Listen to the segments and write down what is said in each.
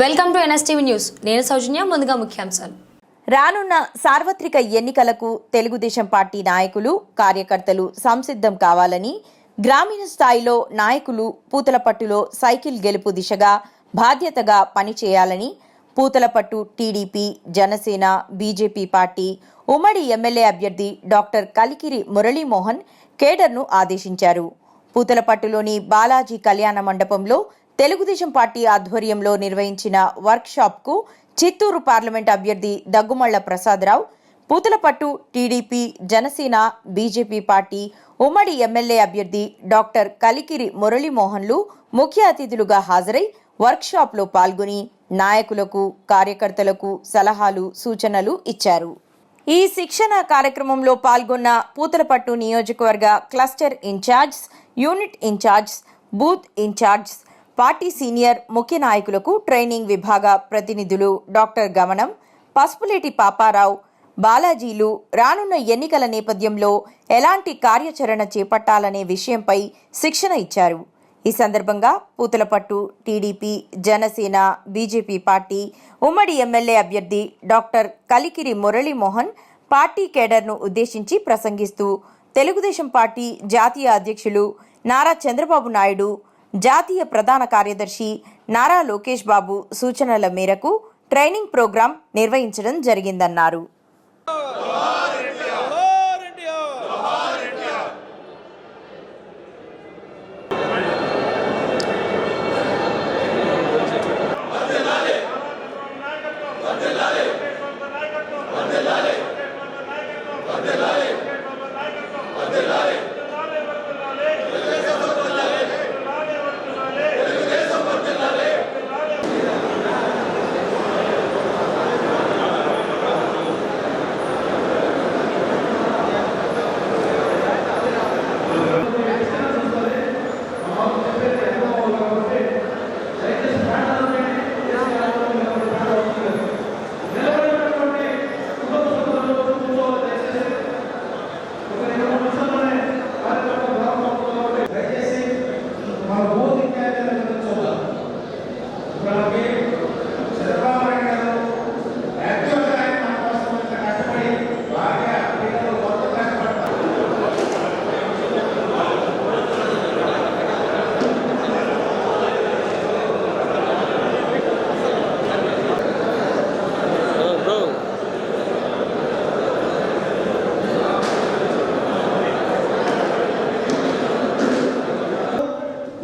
Welcome to NSTV news. నేను సౌజన్య ముందుగా ముఖ్యాంశాలు. రానున్న సార్వత్రిక ఎన్నికలకు తెలుగుదేశం పార్టీ నాయకులు కార్యకర్తలు సంసిద్ధం కావాలని గ్రామీణ స్థాయిలో నాయకులు పూతలపట్టులో సైకిల్ గెలుపు దిశగా బాధ్యతగా పనిచేయాలని Puthalapattu TDP Janasena BJP party ఉమ్మడి ఎమ్మెల్యే అభ్యర్థి డాక్టర్ కలికిరి మురళీమోహన్ కేడర్ను ఆదేశించారు. పూతలపట్టులోని బాలాజీ కళ్యాణ మండపంలో తెలుగుదేశం పార్టీ ఆధ్వర్యంలో నిర్వహించిన వర్క్షాప్కు చిత్తూరు పార్లమెంట్ అభ్యర్థి Daggumalla Prasadarao Puthalapattu TDP Janasena BJP party ఉమ్మడి ఎమ్మెల్యే అభ్యర్థి డాక్టర్ కలికిరి మురళీమోహన్లు ముఖ్య అతిథులుగా హాజరై వర్క్షాప్లో పాల్గొని నాయకులకు కార్యకర్తలకు సలహాలు సూచనలు ఇచ్చారు. ఈ శిక్షణ కార్యక్రమంలో పాల్గొన్న పూతలపట్టు నియోజకవర్గ cluster incharges unit incharges booth incharges party senior ముఖ్య నాయకులకు ట్రైనింగ్ విభాగ ప్రతినిధులు డాక్టర్ గమనం పసుపులేటి పాపారావు బాలాజీలు రానున్న ఎన్నికల నేపథ్యంలో ఎలాంటి కార్యాచరణ చేపట్టాలనే విషయంపై శిక్షణ ఇచ్చారు. ఈ సందర్భంగా Puthalapattu TDP Janasena BJP party ఉమ్మడి ఎమ్మెల్యే అభ్యర్థి డాక్టర్ కలికిరి మురళీమోహన్ పార్టీ కేడర్ను ఉద్దేశించి ప్రసంగిస్తూ తెలుగుదేశం పార్టీ జాతీయ అధ్యక్షులు నారా చంద్రబాబు నాయుడు జాతీయ ప్రధాన కార్యదర్శి నారా లోకేష్ బాబు సూచనల మేరకు ట్రైనింగ్ ప్రోగ్రాం నిర్వహించడం జరిగిందన్నారు.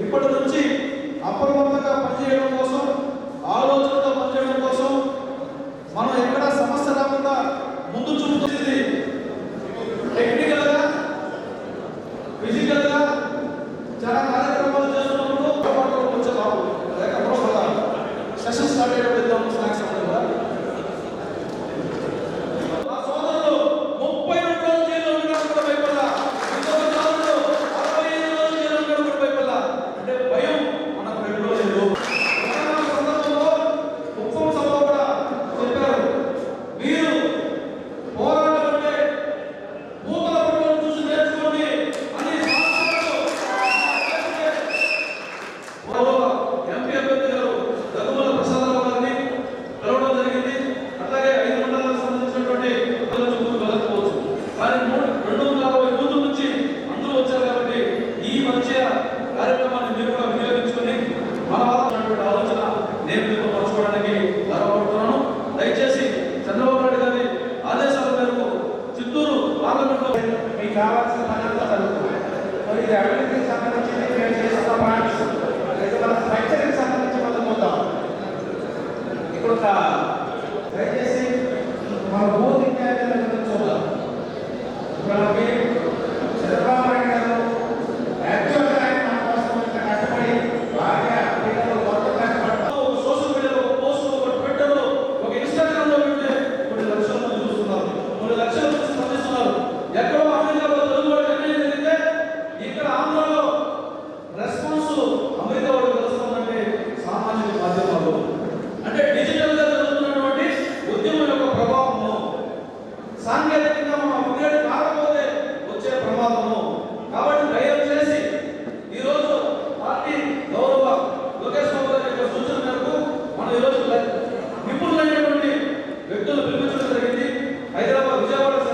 ఇప్పటి నుంచి అప్రమత్తంగా పనిచేయడం మీకు కావాల్సిన పనంతా జరుగుతుంది సో ఇది అభివృద్ధికి సంబంధించింది? మేము చేస్తాం